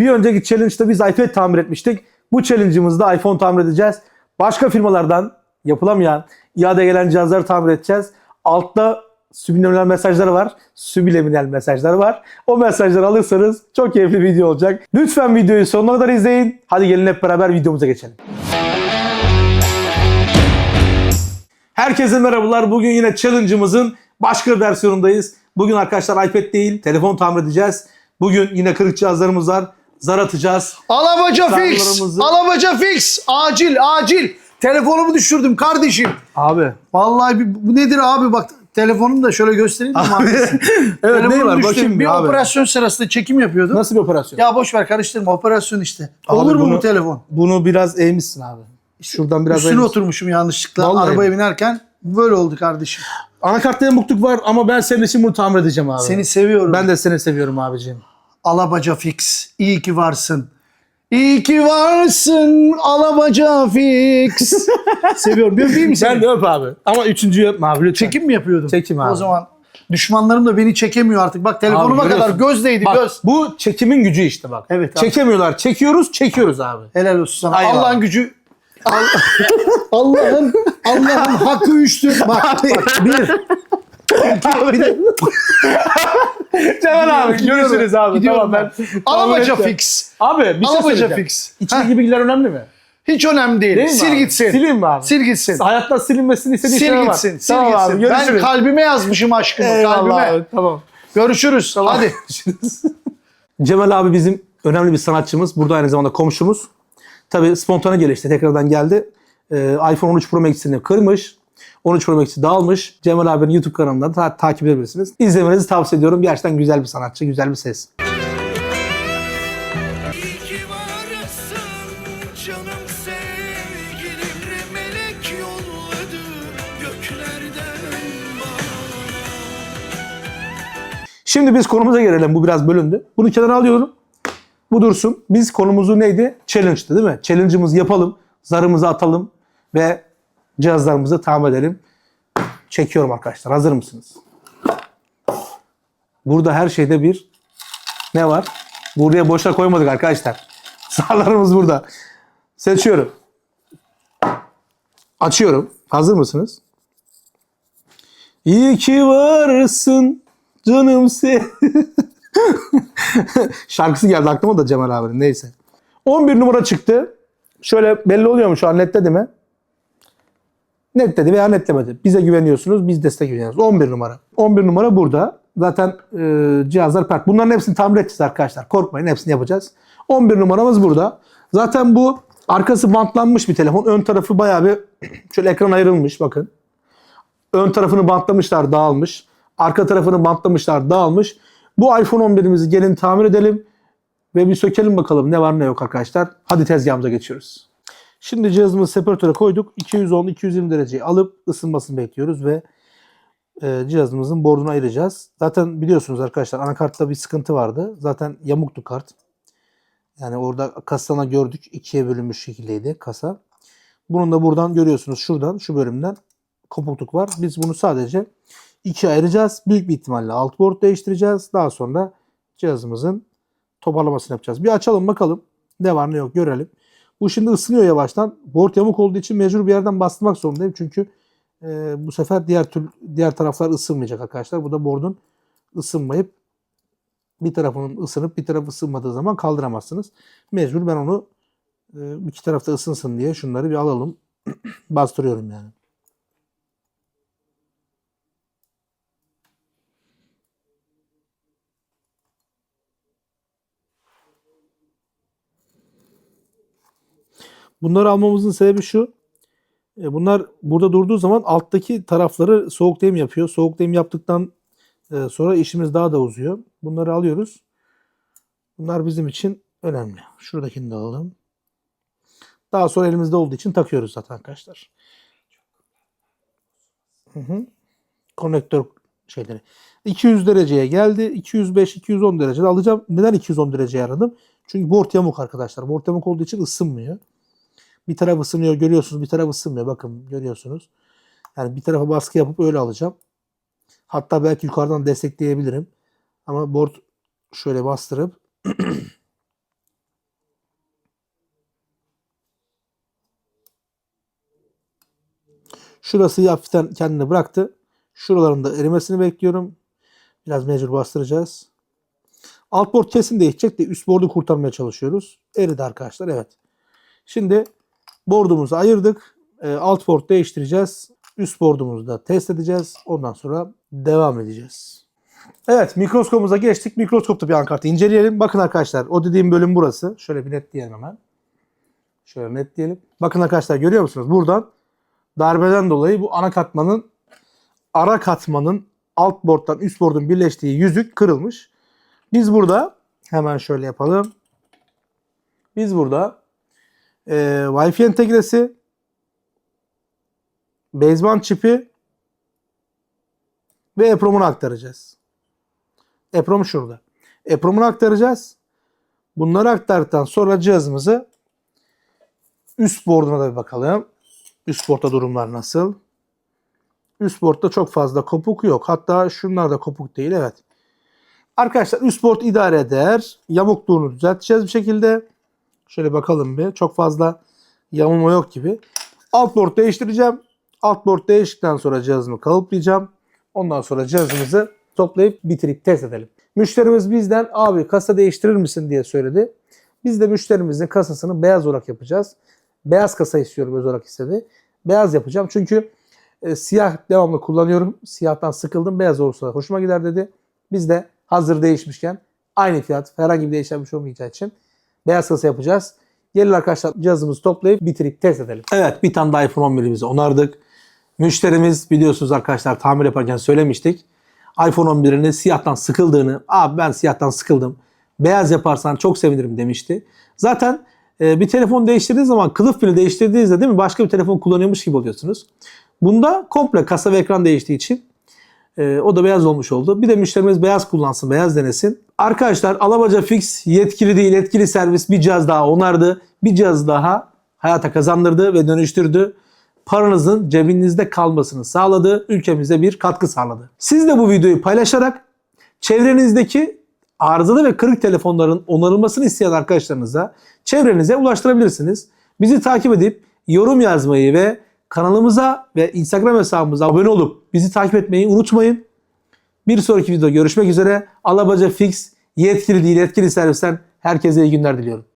Bir önceki challenge'da biz iPad tamir etmiştik. Bu challenge'ımızda iPhone tamir edeceğiz. Başka firmalardan yapılamayan, iade gelen cihazları tamir edeceğiz. Altta subliminal mesajlar var. Subliminal mesajlar var. O mesajları alırsanız çok keyifli bir video olacak. Lütfen videoyu sonuna kadar izleyin. Hadi gelin hep beraber videomuza geçelim. Herkese merhabalar. Bugün yine challenge'ımızın başka bir versiyonundayız. Bugün arkadaşlar iPad değil, telefon tamir edeceğiz. Bugün yine kırık cihazlarımız var. Zar atacağız. Alabaca fix. Alabaca fix. Acil acil. Telefonumu düşürdüm kardeşim. Abi. Vallahi bir- bu nedir abi bak telefonumu da şöyle göstereyim mi? abi? evet Telefonum ne var düştü. bakayım Bir bir abi. operasyon sırasında çekim yapıyordum. Nasıl bir operasyon? Ya boş ver karıştırma operasyon işte. Abi Olur mu bunu- bu telefon? Bunu biraz eğmişsin abi. Şuradan biraz Üstüne eğmişsin. oturmuşum yanlışlıkla Vallahi arabaya binerken. Böyle oldu kardeşim. Anakartta yamukluk var ama ben senin için bunu tamir edeceğim abi. Seni seviyorum. Ben de seni seviyorum abicim. Alabaca fix. İyi ki varsın. İyi ki varsın Alabaca fix. Seviyorum. Bir öpeyim mi seni? Sen de öp abi. Ama üçüncüyü öpme abi lütfen. Çekim mi yapıyordum? Çekim abi. O zaman düşmanlarım da beni çekemiyor artık. Bak telefonuma Abi kadar görüyorsun. gözdeydi Bak, göz. bu çekimin gücü işte bak. Evet abi. Çekemiyorlar. Çekiyoruz, çekiyoruz abi. Helal olsun sana. Eyvallah. Allah'ın gücü Al- Allah'ın Allah'ın hakkı üçtür. Bak, bak bir. Cemal abi görüşürüz abi. Gidiyorum Tamam, ben. ben. Alabaca Tamam, fix. Abi bir şey Alabaca söyleyeceğim. fix. İçindeki bilgiler önemli mi? Hiç önemli değil. Değil sil abi? gitsin. Sileyim mi abi? Sil gitsin. Hayatta silinmesini istediğin Sil şeyler var. gitsin. Sil Tamam gitsin. abi ben görüşürüz. kalbime yazmışım aşkımı. Eyvallah kalbime. abi, tamam. Görüşürüz. Hadi. Cemal abi bizim önemli bir sanatçımız. Burada aynı zamanda komşumuz. Tabii spontane gelişti. Tekrardan geldi. Ee, iPhone 13 Pro Max'ini kırmış. 13 Pro Max'i dağılmış. Cemal abinin YouTube kanalından ta- takip edebilirsiniz. İzlemenizi tavsiye ediyorum. Gerçekten güzel bir sanatçı, güzel bir ses. İyi ki varsın canım sevgilim melek yolladı göklerden bana. Şimdi biz konumuza gelelim. Bu biraz bölündü. Bunu kenara alıyorum. Bu dursun. Biz konumuzu neydi? Challenge'dı değil mi? Challenge'ımızı yapalım. Zarımızı atalım. Ve cihazlarımızı tamir edelim. Çekiyorum arkadaşlar. Hazır mısınız? Burada her şeyde bir ne var? Buraya boşa koymadık arkadaşlar. Zarlarımız burada. Seçiyorum. Açıyorum. Hazır mısınız? İyi ki varsın canım sen. Şarkısı geldi aklıma da Cemal abinin neyse. 11 numara çıktı. Şöyle belli oluyor mu şu an netledi mi? Netledi veya netlemedi. Bize güveniyorsunuz, biz destek güveniyoruz. 11 numara. 11 numara burada. Zaten e, cihazlar pert. Bunların hepsini tamir edeceğiz arkadaşlar. Korkmayın hepsini yapacağız. 11 numaramız burada. Zaten bu arkası bantlanmış bir telefon. Ön tarafı bayağı bir şöyle ekran ayrılmış bakın. Ön tarafını bantlamışlar dağılmış. Arka tarafını bantlamışlar dağılmış. Bu iPhone 11'imizi gelin tamir edelim. Ve bir sökelim bakalım ne var ne yok arkadaşlar. Hadi tezgahımıza geçiyoruz. Şimdi cihazımızı separatöre koyduk. 210-220 dereceyi alıp ısınmasını bekliyoruz ve e, cihazımızın bordunu ayıracağız. Zaten biliyorsunuz arkadaşlar anakartta bir sıkıntı vardı. Zaten yamuktu kart. Yani orada kasana gördük. ikiye bölünmüş şekildeydi kasa. Bunun da buradan görüyorsunuz şuradan şu bölümden kopukluk var. Biz bunu sadece ikiye ayıracağız. Büyük bir ihtimalle alt board değiştireceğiz. Daha sonra cihazımızın toparlamasını yapacağız. Bir açalım bakalım ne var ne yok görelim. Bu şimdi ısınıyor yavaştan. Board yamuk olduğu için mecbur bir yerden bastırmak zorundayım. Çünkü e, bu sefer diğer tür, diğer taraflar ısınmayacak arkadaşlar. Bu da board'un ısınmayıp bir tarafının ısınıp bir tarafı ısınmadığı zaman kaldıramazsınız. Mecbur ben onu e, iki tarafta ısınsın diye şunları bir alalım. Bastırıyorum yani. Bunları almamızın sebebi şu. E, Bunlar burada durduğu zaman alttaki tarafları soğuk dem yapıyor. Soğuk dem yaptıktan e, sonra işimiz daha da uzuyor. Bunları alıyoruz. Bunlar bizim için önemli. Şuradakini de alalım. Daha sonra elimizde olduğu için takıyoruz zaten arkadaşlar. Hı hı. Konnektör şeyleri. 200 dereceye geldi. 205-210 derecede alacağım. Neden 210 dereceye aradım? Çünkü board yamuk arkadaşlar. Board yamuk olduğu için ısınmıyor. Bir taraf ısınıyor görüyorsunuz bir taraf ısınmıyor. Bakın görüyorsunuz. Yani bir tarafa baskı yapıp öyle alacağım. Hatta belki yukarıdan destekleyebilirim. Ama board şöyle bastırıp Şurası hafiften kendini bıraktı. Şuraların da erimesini bekliyorum. Biraz mecbur bastıracağız. Alt board kesin değişecek de üst board'u kurtarmaya çalışıyoruz. Eridi arkadaşlar evet. Şimdi board'umuzu ayırdık. Ee, alt board değiştireceğiz. Üst board'umuzu da test edeceğiz. Ondan sonra devam edeceğiz. Evet mikroskopumuza geçtik. Mikroskopta bir anakartı inceleyelim. Bakın arkadaşlar o dediğim bölüm burası. Şöyle bir netleyelim hemen. Şöyle netleyelim. Bakın arkadaşlar görüyor musunuz? Buradan darbeden dolayı bu ana katmanın ara katmanın alt board'dan üst board'un birleştiği yüzük kırılmış. Biz burada hemen şöyle yapalım. Biz burada e, Wi-Fi entegresi, baseband çipi ve EPROM'unu aktaracağız. EPROM şurada. EPROM'unu aktaracağız. Bunları aktardıktan sonra cihazımızı üst board'una da bir bakalım. Üst board'da durumlar nasıl? Üst board'da çok fazla kopuk yok. Hatta şunlar da kopuk değil evet. Arkadaşlar üst board idare eder. Yamukluğunu düzelteceğiz bir şekilde. Şöyle bakalım bir. Çok fazla yamulma yok gibi. Alt board değiştireceğim. Alt board değiştikten sonra cihazımı kalıplayacağım. Ondan sonra cihazımızı toplayıp bitirip test edelim. Müşterimiz bizden abi kasa değiştirir misin diye söyledi. Biz de müşterimizin kasasını beyaz olarak yapacağız. Beyaz kasa istiyorum öz olarak istedi. Beyaz yapacağım çünkü e, siyah devamlı kullanıyorum. Siyahtan sıkıldım. Beyaz olursa hoşuma gider dedi. Biz de hazır değişmişken aynı fiyat herhangi bir değişen bir şey olmayacağı için beyaz kasa yapacağız. Gelin arkadaşlar cihazımızı toplayıp bitirip test edelim. Evet bir tane daha iPhone 11'imizi onardık. Müşterimiz biliyorsunuz arkadaşlar tamir yaparken söylemiştik. iPhone 11'ini siyahtan sıkıldığını, abi ben siyahtan sıkıldım. Beyaz yaparsan çok sevinirim demişti. Zaten e, bir telefon değiştirdiğiniz zaman kılıf pili değiştirdiğinizde değil mi başka bir telefon kullanıyormuş gibi oluyorsunuz. Bunda komple kasa ve ekran değiştiği için e, o da beyaz olmuş oldu. Bir de müşterimiz beyaz kullansın, beyaz denesin. Arkadaşlar Alabaca Fix yetkili değil, etkili servis bir cihaz daha onardı. Bir cihaz daha hayata kazandırdı ve dönüştürdü. Paranızın cebinizde kalmasını sağladı. Ülkemize bir katkı sağladı. Siz de bu videoyu paylaşarak çevrenizdeki arızalı ve kırık telefonların onarılmasını isteyen arkadaşlarınıza çevrenize ulaştırabilirsiniz. Bizi takip edip yorum yazmayı ve kanalımıza ve Instagram hesabımıza abone olup bizi takip etmeyi unutmayın. Bir sonraki videoda görüşmek üzere. Alabaca Fix yetkili değil yetkili servisten herkese iyi günler diliyorum.